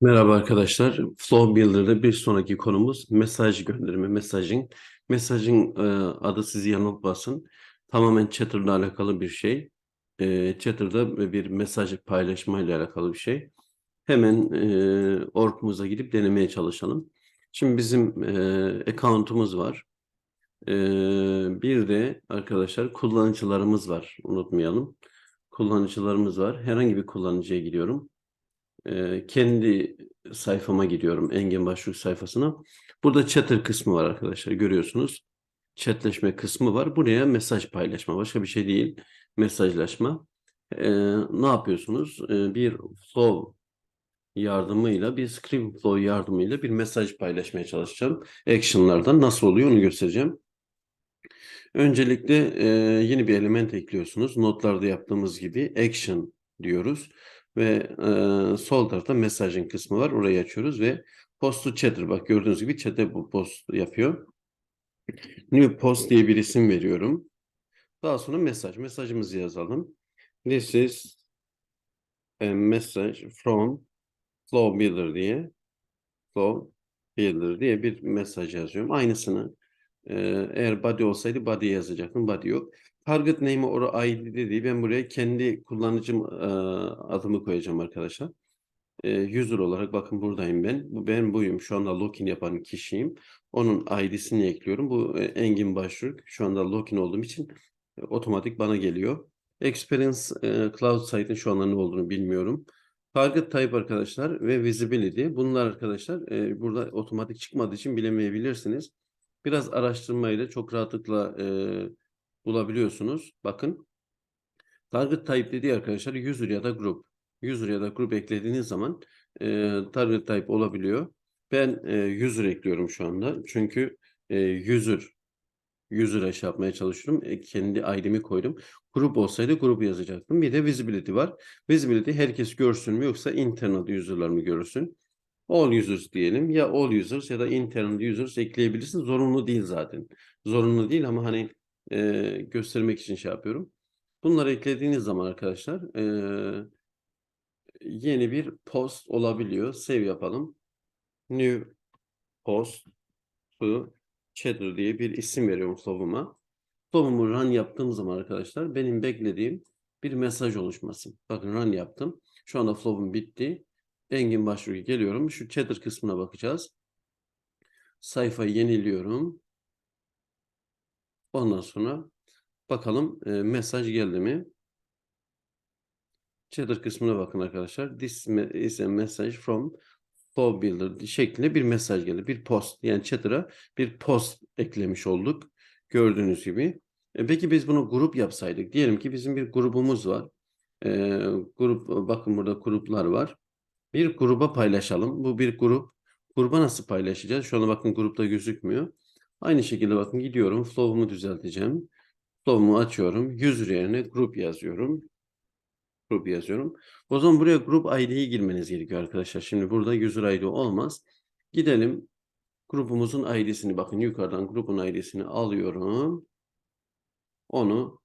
Merhaba arkadaşlar. Flow Builder'da bir sonraki konumuz mesaj gönderme, messaging. Messaging e, adı sizi yanıltmasın. Tamamen Chatter'la alakalı bir şey. E, Chatter'da bir mesaj paylaşma ile alakalı bir şey. Hemen e, org'umuza gidip denemeye çalışalım. Şimdi bizim e, account'umuz var. E, bir de arkadaşlar kullanıcılarımız var. Unutmayalım. Kullanıcılarımız var. Herhangi bir kullanıcıya gidiyorum. Ee, kendi sayfama gidiyorum. Engin Başvuru sayfasına. Burada chatter kısmı var arkadaşlar. Görüyorsunuz. Chatleşme kısmı var. Buraya mesaj paylaşma. Başka bir şey değil. Mesajlaşma. Ee, ne yapıyorsunuz? Ee, bir flow yardımıyla, bir script flow yardımıyla bir mesaj paylaşmaya çalışacağım. Action'lardan nasıl oluyor onu göstereceğim. Öncelikle e, yeni bir element ekliyorsunuz. Notlarda yaptığımız gibi action diyoruz ve e, sol tarafta mesajın kısmı var. Orayı açıyoruz ve post to chatter. Bak gördüğünüz gibi chat'e bu post yapıyor. New post diye bir isim veriyorum. Daha sonra mesaj. Mesajımızı yazalım. This is a message from Flow Builder diye Flow Builder diye bir mesaj yazıyorum. Aynısını e, eğer body olsaydı body yazacaktım. Body yok. Target name'i orada ID dediği ben buraya kendi kullanıcım e, adımı koyacağım arkadaşlar. E, user olarak bakın buradayım ben. Ben buyum. Şu anda login yapan kişiyim. Onun ID'sini ekliyorum. Bu e, Engin Başvuruk. Şu anda login olduğum için e, otomatik bana geliyor. Experience e, Cloud site'in şu anda ne olduğunu bilmiyorum. Target type arkadaşlar ve visibility. Bunlar arkadaşlar e, burada otomatik çıkmadığı için bilemeyebilirsiniz. Biraz araştırmayla çok rahatlıkla e, bulabiliyorsunuz. Bakın. Target type dediği arkadaşlar user ya da group. User ya da group eklediğiniz zaman e, target type olabiliyor. Ben e, user ekliyorum şu anda. Çünkü e, user user'a şey yapmaya çalışıyorum. E, kendi ID'mi koydum. Grup olsaydı grubu yazacaktım. Bir de visibility var. Visibility herkes görsün mü yoksa internal user'lar mı görsün? All users diyelim. Ya all users ya da internal users ekleyebilirsin. Zorunlu değil zaten. Zorunlu değil ama hani e, göstermek için şey yapıyorum. Bunları eklediğiniz zaman arkadaşlar e, yeni bir post olabiliyor. Save yapalım. New post to chatter diye bir isim veriyorum flow'uma. Flow'umu run yaptığım zaman arkadaşlar benim beklediğim bir mesaj oluşması. Bakın run yaptım. Şu anda flow'um bitti. Engin başvuruya geliyorum. Şu chatter kısmına bakacağız. Sayfayı yeniliyorum. Ondan sonra bakalım e, mesaj geldi mi? Chatter kısmına bakın arkadaşlar. This is a message from Flow Builder şeklinde bir mesaj geldi. Bir post yani Chatter'a bir post eklemiş olduk. Gördüğünüz gibi. E, peki biz bunu grup yapsaydık. Diyelim ki bizim bir grubumuz var. E, grup bakın burada gruplar var. Bir gruba paylaşalım. Bu bir grup. Gruba nasıl paylaşacağız? Şu anda bakın grupta gözükmüyor. Aynı şekilde bakın gidiyorum. Flow'umu düzelteceğim. Flow'umu açıyorum. User yerine grup yazıyorum. Grup yazıyorum. O zaman buraya grup ID'yi girmeniz gerekiyor arkadaşlar. Şimdi burada user ID olmaz. Gidelim. Grubumuzun ID'sini bakın yukarıdan grubun ID'sini alıyorum. Onu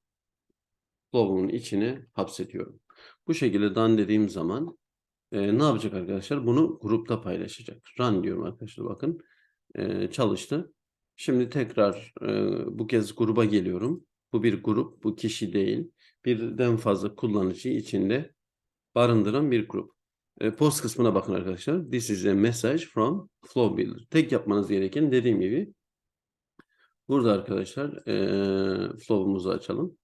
flow'umun içine hapsediyorum. Bu şekilde done dediğim zaman e, ne yapacak arkadaşlar? Bunu grupta paylaşacak. Run diyorum arkadaşlar bakın. E, çalıştı. Şimdi tekrar e, bu kez gruba geliyorum. Bu bir grup, bu kişi değil. Birden fazla kullanıcı içinde barındıran bir grup. E, post kısmına bakın arkadaşlar. This is a message from Flow Builder. Tek yapmanız gereken dediğim gibi burada arkadaşlar e, Flow'umuzu açalım.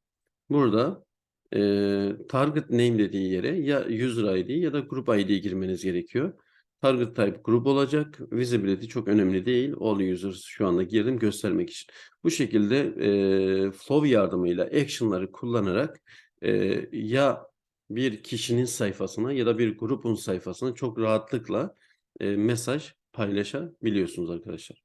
Burada e, target name dediği yere ya user ID ya da group ID girmeniz gerekiyor. Target type grup olacak. Visibility çok önemli değil. All users şu anda girdim göstermek için. Bu şekilde e, flow yardımıyla action'ları kullanarak e, ya bir kişinin sayfasına ya da bir grubun sayfasına çok rahatlıkla e, mesaj paylaşabiliyorsunuz arkadaşlar.